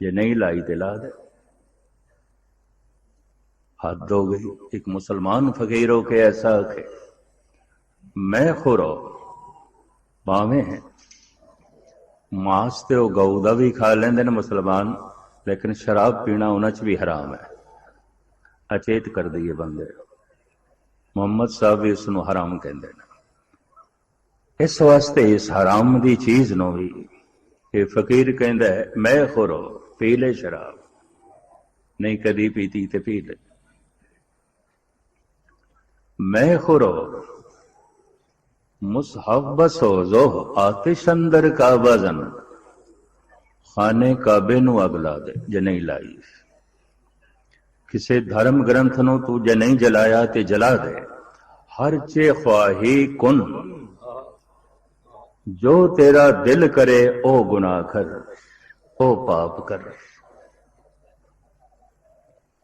ਜੇ ਨਹੀਂ ਲਾਈ ਤੇ ਲਾ ਦੇ हद हो गई एक मुसलमान फकीर हो के ऐसा आखे मैं खुरो भावे हैं ਮਾਸ ਤੇ ਉਹ ਗਊ ਦਾ ਵੀ ਖਾ ਲੈਂਦੇ ਨੇ ਮੁਸਲਮਾਨ ਲੇਕਿਨ ਸ਼ਰਾਬ ਪੀਣਾ ਉਹਨਾਂ 'ਚ ਵੀ ਹਰਾਮ ਹੈ ਅਚੇਤ ਕਰ ਦਈਏ ਬੰਦੇ ਮੁਹੰਮਦ ਸਾਹਿਬ ਵੀ ਇਸ ਨੂੰ ਹਰਾਮ ਕਹਿੰਦੇ ਨੇ ਇਸ ਵਾਸਤੇ ਇਸ ਹਰਾਮ ਦੀ ਚੀਜ਼ ਨੂੰ ਵੀ ਇਹ ਫਕੀਰ ਕਹਿੰਦਾ ਹੈ, ਮੈਂ ਖੁਰੋ ਪੀ ਲੈ ਸ਼ਰਾਬ ਨਹੀਂ ਕਦੀ ਪੀਤੀ ਤੇ ਪੀ ਲੈ मैं खुरो मुसहबस हो जो आतिश अंदर का वजन ਖਾਨੇ ਕਾਬੇ ਨੂੰ ਅਗ ਲਾ ਦੇ ਜੇ ਨਹੀਂ ਲਾਈ ਕਿਸੇ ਧਰਮ ਗ੍ਰੰਥ ਨੂੰ ਤੂੰ ਜੇ ਨਹੀਂ ਜਲਾਇਆ ਤੇ ਜਲਾ ਦੇ ਹਰ ਚੇ ਖਵਾਹੀ ਕੁਨ ਜੋ ਤੇਰਾ ਦਿਲ ਕਰੇ ਉਹ ਗੁਨਾਹ ਕਰ ਉਹ ਪਾਪ ਕਰ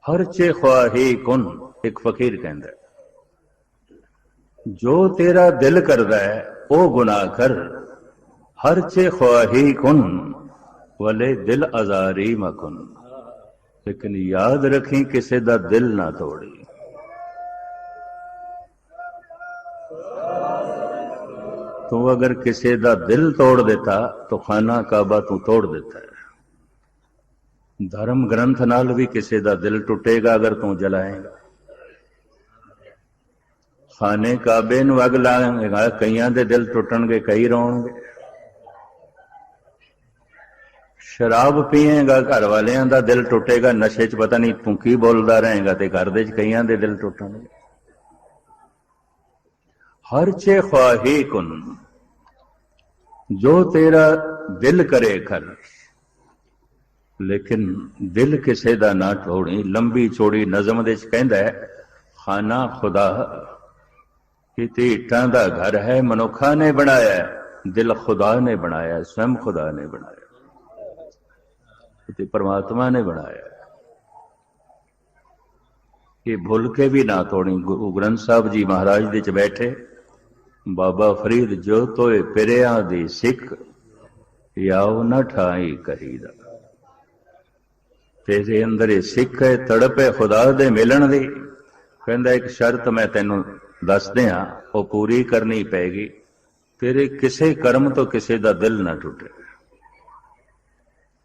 ਹਰ ਚੇ ਖਵਾਹੀ ਕੁਨ ਇੱਕ ਫਕੀਰ ਕਹਿੰਦਾ ਹੈ ਜੋ ਤੇਰਾ ਦਿਲ ਕਰਦਾ ਹੈ ਉਹ ਗੁਨਾਹ ਕਰ ਹਰ ਚੇ ਖਵਾਹੀ ਕੁਨ ਵਲੇ ਦਿਲ ਅਜ਼ਾਰੀ ਮਕਨ ਲੇਕਿਨ ਯਾਦ ਰੱਖੀ ਕਿਸੇ ਦਾ ਦਿਲ ਨਾ ਤੋੜੀ ਤੂੰ ਅਗਰ ਕਿਸੇ ਦਾ ਦਿਲ ਤੋੜ ਦਿੱਤਾ ਤਾਂ ਖਾਨਾ ਕਾਬਾ ਤੂੰ ਤੋੜ ਦਿੱਤਾ ਹੈ ਧਰਮ ਗ੍ਰੰਥ ਨਾਲ ਵੀ ਕਿਸੇ ਦਾ ਦਿਲ ਟੁੱਟੇਗਾ ਅਗਰ ਤੂੰ ਜਲਾਏਗਾ ਖਾਨੇ ਕਾਬੇ ਨੂੰ ਅਗ ਲਾਏਗਾ ਕਈਆਂ ਦੇ ਦਿਲ ਟੁੱਟਣਗੇ ਕਈ ਰੋਣਗੇ ਸ਼ਰਾਬ ਪੀਏਗਾ ਘਰ ਵਾਲਿਆਂ ਦਾ ਦਿਲ ਟੁੱਟੇਗਾ ਨਸ਼ੇ 'ਚ ਪਤਾ ਨਹੀਂ ਤੂੰ ਕੀ ਬੋਲਦਾ ਰਹੇਗਾ ਤੇ ਘਰ ਦੇ 'ਚ ਕਈਆਂ ਦੇ ਦਿਲ ਟੁੱਟਣਗੇ ਹਰ ਚੇ ਖਵਾਹੀ ਕੁਨ ਜੋ ਤੇਰਾ ਦਿਲ ਕਰੇ ਕਰ ਲੇਕਿਨ ਦਿਲ ਕਿਸੇ ਦਾ ਨਾ ਤੋੜੀ ਲੰਬੀ ਚੋੜੀ ਨਜ਼ਮ ਦੇ 'ਚ ਕਹਿੰਦਾ ਹੈ ਖਾਨਾ ਖੁਦਾ ਕਿਤੇ ਇੱਟਾਂ ਦਾ ਘਰ ਹੈ ਮਨੁੱਖਾਂ ਨੇ ਬਣਾਇਆ ਦਿਲ ਖੁਦਾ ਨੇ ਬਣਾਇਆ ਹੈ, ਸਵੈਮ ਖੁਦਾ ਨੇ ਬਣਾਇਆ ਤੇ ਪਰਮਾਤਮਾ ਨੇ ਬਣਾਇਆ ਹੈ। ਇਹ ਭੁੱਲ ਕੇ ਵੀ ਨਾ ਤੋੜੀ ਗੁਰੂ ਗ੍ਰੰਥ ਸਾਹਿਬ ਜੀ ਮਹਾਰਾਜ ਦੇ ਚ ਬੈਠੇ ਬਾਬਾ ਫਰੀਦ ਜੋ ਤੋਏ ਪਿਰਿਆਂ ਦੀ ਸਿੱਖ ਯਾਉ ਨਾ ਠਾਈ ਕਹੀਦਾ ਤੇਰੇ ਅੰਦਰ ਇਹ ਸਿੱਖ ਹੈ, ਤੜਪ ਹੈ ਖੁਦਾ ਦੇ ਮਿਲਣ ਦੀ, ਕਹਿੰਦਾ ਇੱਕ ਸ਼ਰਤ ਮੈਂ ਤੈਨੂੰ ਦੱਸਦੇ ਆ ਉਹ ਪੂਰੀ ਕਰਨੀ ਪੈਗੀ। ਤੇਰੇ ਕਿਸੇ ਕਰਮ ਤੋਂ ਕਿਸੇ ਦਾ ਦਿਲ ਨਾ ਟੁੱਟੇ।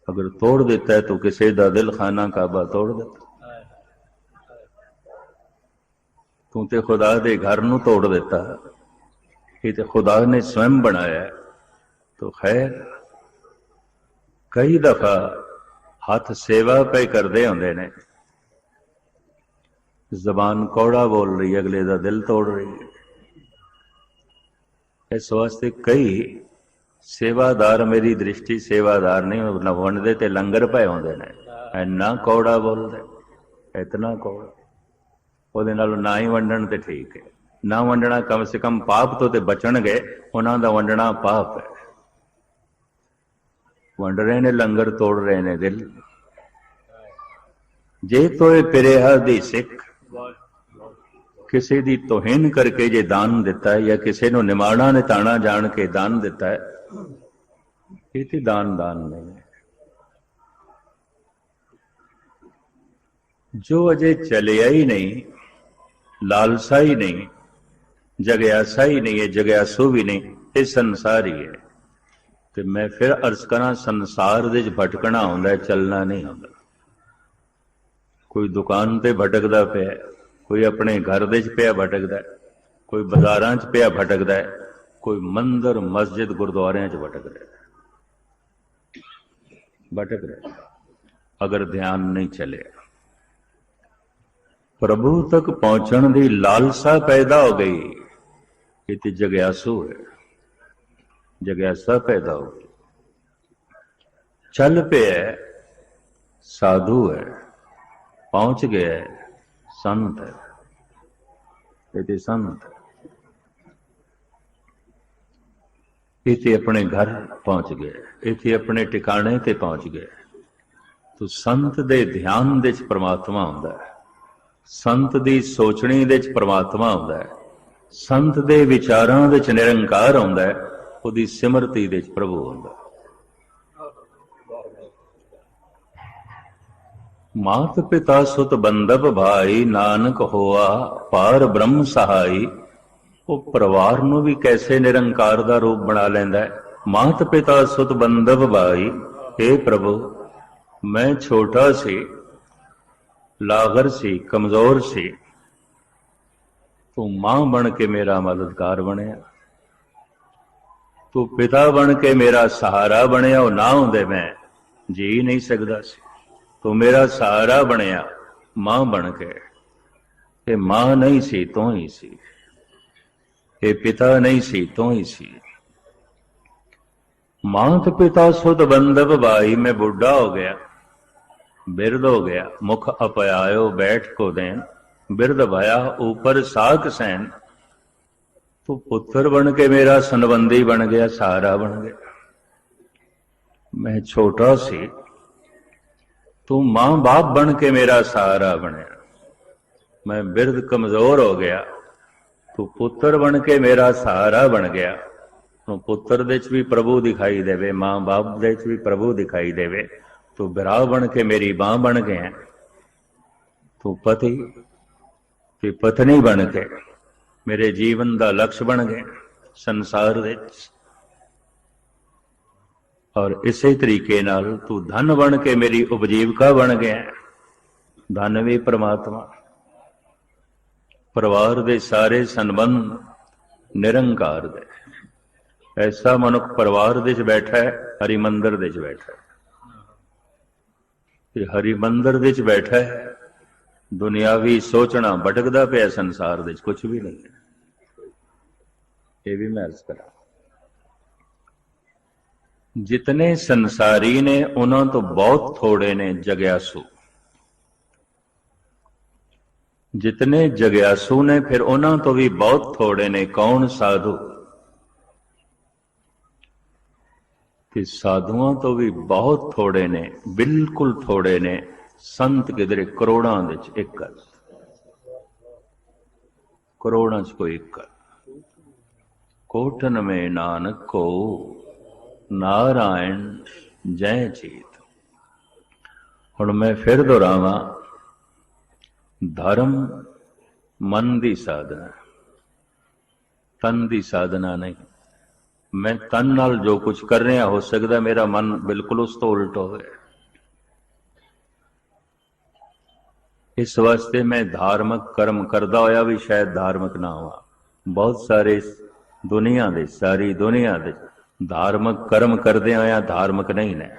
ਅਗਰ ਤੋੜ ਦਿੱਤਾ ਹੈ, ਤੂੰ ਕਿਸੇ ਦਾ ਦਿਲ ਖਾਨਾ ਕਾਬਾ ਤੋੜ ਦਿੱਤਾ। ਤੂੰ ਤੇ ਖੁਦਾ ਦੇ ਘਰ ਨੂੰ ਤੋੜ ਦਿੱਤਾ। ਇਹ ਤੇ ਖੁਦਾ ਨੇ ਸਵੈਮ ਬਣਾਇਆ। ਤੋ ਖੈਰ, ਕਈ ਦਫਾ ਹੱਥ ਸੇਵਾ ਪਏ ਕਰਦੇ ਹੁੰਦੇ ਨੇ। ਜ਼ਬਾਨ ਕੌੜਾ ਬੋਲ ਰਹੀ, ਅਗਲੇ ਦਾ ਦਿਲ ਤੋੜ ਰਹੀ ਹੈ। ਇਸ ਵਾਸਤੇ ਕਈ ਸੇਵਾਦਾਰ, ਮੇਰੀ ਦ੍ਰਿਸ਼ਟੀ ਸੇਵਾਦਾਰ ਨਹੀਂ, ਉਹ ਵੰਡਦੇ ਤੇ ਲੰਗਰ ਪਏ ਹੁੰਦੇ ਨੇ। ਐਨਾ ਕੌੜਾ ਬੋਲਦੇ, ਇਤਨਾ ਕੌੜਾ। ਉਹਦੇ ਨਾਲ ਨਾ ਹੀ ਵੰਡਣ ਤੇ ਠੀਕ ਹੈ। ਨਾ ਵੰਡਣਾ ਕਮ ਸੇ ਕਮ ਪਾਪ ਤੋਂ ਤੇ ਬਚਣਗੇ, ਉਹਨਾਂ ਦਾ ਵੰਡਣਾ ਪਾਪ ਹੈ। ਵੰਡ ਰਹੇ ਨੇ, ਲੰਗਰ ਤੋੜ ਰਹੇ ਨੇ ਦਿਲ। ਜੇ ਤੋਏ ਪਿਰਿਆ ਦੀ ਸਿੱਖ, ਕਿਸੇ ਦੀ ਤੋਹਿਨ ਕਰਕੇ ਜੇ ਦਾਨ ਦਿੱਤਾ ਹੈ ਜਾਂ ਕਿਸੇ ਨੂੰ ਨਿਮਾਣਾ ਨਿਤਾਣਾ ਜਾਣ ਕੇ ਦਾਨ ਦਿੱਤਾ ਹੈ, ਇਹ ਤੇ ਦਾਨ ਦਾਨ ਨਹੀਂ ਹੈ। ਜੋ ਅਜੇ ਚਲਿਆ ਹੀ ਨਹੀਂ, ਲਾਲਸਾ ਹੀ ਨਹੀਂ, ਜਗਿਆਸਾ ਹੀ ਨਹੀਂ ਹੈ, ਜਗਿਆਸੂ ਵੀ ਨਹੀਂ, ਇਹ ਸੰਸਾਰ ਹੀ ਹੈ। ਤੇ ਮੈਂ ਫਿਰ ਅਰਜ਼ ਕਰਾਂ ਸੰਸਾਰ ਦੇ ਵਿੱਚ ਭਟਕਣਾ ਹੁੰਦਾ ਚੱਲਣਾ ਨਹੀਂ ਹੁੰਦਾ ਕੋਈ ਦੁਕਾਨ ਤੇ ਭਟਕਦਾ ਪਿਆ ਕੋਈ ਆਪਣੇ ਘਰ ਦੇ ਵਿੱਚ ਪਿਆ ਭਟਕਦਾ ਕੋਈ ਬਾਜ਼ਾਰਾਂ 'ਚ ਪਿਆ ਭਟਕਦਾ ਕੋਈ ਮੰਦਰ, ਮਸਜਿਦ, ਗੁਰਦੁਆਰਿਆਂ 'ਚ ਭਟਕਦਾ ਹੈ। ਭਟਕ ਰਿਹਾ ਅਗਰ ਧਿਆਨ ਨਹੀਂ ਚੱਲਿਆ। ਪ੍ਰਭੂ ਤੱਕ ਪਹੁੰਚਣ ਦੀ ਲਾਲਸਾ ਪੈਦਾ ਹੋ ਗਈ, ਇਹ ਤੇ ਜਗਿਆਸੂ ਹੈ। ਜਗਿਆਸਾ ਪੈਦਾ ਹੋ ਗਈ ਚੱਲ ਪਿਆ ਸਾਧੂ ਹੈ, ਪਹੁੰਚ ਗਿਆ ਸੰਤ ਹੈ। ਇਹ ਤੇ ਸੰਤ ਹੈ। ਇੱਥੇ ਆਪਣੇ ਘਰ ਪਹੁੰਚ ਗਿਆ ਇੱਥੇ ਆਪਣੇ ਟਿਕਾਣੇ ਤੇ ਪਹੁੰਚ ਗਿਆ ਤੋ ਸੰਤ ਦੇ ਧਿਆਨ ਦੇ ਵਿੱਚ ਪ੍ਰਮਾਤਮਾ ਹੁੰਦਾ ਹੈ। ਸੰਤ ਦੀ ਸੋਚਣੀ ਦੇ ਵਿੱਚ ਪ੍ਰਮਾਤਮਾ ਹੁੰਦਾ ਹੈ। ਸੰਤ ਦੇ ਵਿਚਾਰਾਂ ਵਿੱਚ ਨਿਰੰਕਾਰ ਆਉਂਦਾ ਹੈ। ਉਹਦੀ ਸਿਮਰਤੀ ਦੇ ਵਿੱਚ ਪ੍ਰਭੂ ਹੁੰਦਾ। ਮਾਤ ਪਿਤਾ ਸੁਤ ਬੰਦਪ ਭਾਈ, ਨਾਨਕ ਹੋਆ, ਪਾਰ ਬ੍ਰਹਮ ਸਹਾਈ। ਉਹ ਪਰਿਵਾਰ ਨੂੰ ਵੀ ਕੈਸੇ ਨਿਰੰਕਾਰ ਦਾ ਰੂਪ ਬਣਾ ਲੈਂਦਾ ਹੈ? ਮਾਤ ਪਿਤਾ ਸੁਤ ਬੰਦਪ ਭਾਈ हे ਪ੍ਰਭੂ, ਮੈਂ ਛੋਟਾ ਸੀ, ਲਾਗਰ ਸੀ, ਕਮਜ਼ੋਰ ਸੀ। ਤੂੰ ਮਾਂ ਬਣ ਕੇ ਮੇਰਾ ਮਦਦਗਾਰ ਬਣਿਆ। ਤੂੰ ਪਿਤਾ ਬਣ ਕੇ ਮੇਰਾ ਸਹਾਰਾ ਬਣਿਆ, ਉਹ ਨਾ ਹੁੰਦੇ ਮੈਂ ਜੀ ਨਹੀਂ ਸਕਦਾ ਸੀ। ਤੂੰ ਮੇਰਾ ਸਹਾਰਾ ਬਣਿਆ, ਮਾਂ ਬਣ ਕੇ। ਇਹ ਮਾਂ ਨਹੀਂ ਸੀ, ਤੂੰ ਹੀ ਸੀ। ਇਹ ਪਿਤਾ ਨਹੀਂ ਸੀ, ਤੂੰ ਹੀ ਸੀ। ਮਾਂ ਤੇ ਪਿਤਾ ਸੁਧ ਬੰਦਬ ਬਾਈ ਮੈਂ ਬੁੱਢਾ ਹੋ ਗਿਆ। ਬਿਰਧ ਹੋ ਗਿਆ, ਮੁਖ ਅਪਿਆਇਓ ਬੈਠ ਕੋ ਦੇਨ ਬਿਰਧ ਭਇਆ, ਉਪਰ ਸਾਖ ਸੈਨ ਤੂੰ ਪੁੱਤਰ ਬਣ ਕੇ ਮੇਰਾ ਸੰਬੰਧੀ ਬਣ ਗਿਆ ਸਹਾਰਾ ਬਣ ਗਿਆ। ਮੈਂ ਛੋਟਾ ਸੀ। ਤੂੰ ਮਾਂ ਬਾਪ ਬਣ ਕੇ ਮੇਰਾ ਸਹਾਰਾ ਬਣਿਆ। ਮੈਂ ਬਿਰਧ ਕਮਜ਼ੋਰ ਹੋ ਗਿਆ। ਤੂੰ ਪੁੱਤਰ ਬਣ ਕੇ ਮੇਰਾ ਸਹਾਰਾ ਬਣ ਗਿਆ। ਤੂੰ ਪੁੱਤਰ ਦੇ ਚ ਵੀ ਪ੍ਰਭੂ ਦਿਖਾਈ ਦੇਵੇ ਮਾਂ ਬਾਪ ਦੇ ਚ ਵੀ ਪ੍ਰਭੂ ਦਿਖਾਈ ਦੇਵੇ। ਤੂੰ ਵਿਰਾਹ ਬਣ ਕੇ ਮੇਰੀ ਬਾਹ ਬਣ ਗਿਆ। ਤੂੰ ਪਤੀ ਤੇ ਪਤਨੀ ਬਣ ਕੇ। ਮੇਰੇ ਜੀਵਨ ਦਾ ਲਕਸ਼ ਬਣ ਗਏ ਸੰਸਾਰ ਵਿੱਚ। ਔਰ ਇਸੇ ਤਰੀਕੇ ਨਾਲ ਤੂੰ ਧਨ ਬਣ ਕੇ ਮੇਰੀ ਉਪਜੀਵਕਾ ਬਣ ਗਿਆ। ਧਨ ਵੀ ਪ੍ਰਮਾਤਮਾ। ਪਰਿਵਾਰ ਦੇ ਸਾਰੇ ਸੰਬੰਧ ਨਿਰੰਕਾਰ ਦੇ। ਐਸਾ ਮਨੁੱਖ ਪਰਿਵਾਰ ਦੇ ਵਿੱਚ ਬੈਠਾ ਹੈ ਹਰੀ ਮੰਦਰ ਦੇ ਵਿੱਚ ਬੈਠਾ ਹੈ। ਤੇ ਹਰੀ ਮੰਦਰ ਦੇ ਵਿੱਚ ਬੈਠਾ ਹੈ ਦੁਨਿਆਵੀ ਸੋਚਣਾ ਭਟਕਦਾ ਪਿਆ ਸੰਸਾਰ ਵਿੱਚ ਕੁਝ ਵੀ ਨਹੀਂ ਇਹ ਵੀ ਮੈਂ ਅਰਜ਼ ਕਰਾਂ। ਜਿਤਨੇ ਸੰਸਾਰੀ ਨੇ, ਉਹਨਾਂ ਤੋਂ ਬਹੁਤ ਥੋੜੇ ਨੇ ਜਗਿਆਸੂ। ਜਿਤਨੇ ਜਗਿਆਸੂ ਨੇ, ਫਿਰ ਉਹਨਾਂ ਤੋਂ ਵੀ ਬਹੁਤ ਥੋੜੇ ਨੇ। ਕੌਣ ਸਾਧੂ? ਤੇ ਸਾਧੂਆਂ ਤੋਂ ਵੀ ਬਹੁਤ ਥੋੜੇ ਨੇ, ਬਿਲਕੁਲ ਥੋੜੇ ਨੇ। ਸੰਤ ਕਿਦਰੇ ਕਰੋੜਾਂ ਦੇ ਚ ਇੱਕ ਹੈ। ਕਰੋੜਾਂ ਚ ਕੋਈ ਇੱਕ ਹੈ। ਕੋਟਨ ਮੇ ਨਾਨਕ ਕੋ ਨਾਰਾਇਣ ਜੈ ਜੀਤ ਹੁਣ ਮੈਂ ਫਿਰ ਦੁਹਰਾਵਾਂ, ਧਰਮ ਮਨ ਦੀ ਸਾਧਨਾ ਤਨ ਦੀ ਸਾਧਨਾ ਨਹੀਂ ਮੈਂ ਤਨ ਨਾਲ ਜੋ ਕੁਝ ਕਰ ਰਿਹਾ, ਹੋ ਸਕਦਾ ਮੇਰਾ ਮਨ ਬਿਲਕੁਲ ਉਸ ਤੋਂ ਉਲਟ ਹੋਵੇ ਇਸ ਵਾਸਤੇ ਮੈਂ ਧਾਰਮਿਕ ਕਰਮ ਕਰਦਾ ਹੋਇਆ ਵੀ ਸ਼ਾਇਦ ਧਾਰਮਿਕ ਨਾ ਹੋਵਾਂ। ਬਹੁਤ ਸਾਰੇ ਦੁਨੀਆ ਦੇ, ਸਾਰੀ ਦੁਨੀਆ ਦੇ ਧਾਰਮਿਕ ਕਰਮ ਕਰਦੇ ਹੋਇਆ ਧਾਰਮਿਕ ਨਹੀਂ ਨੇ।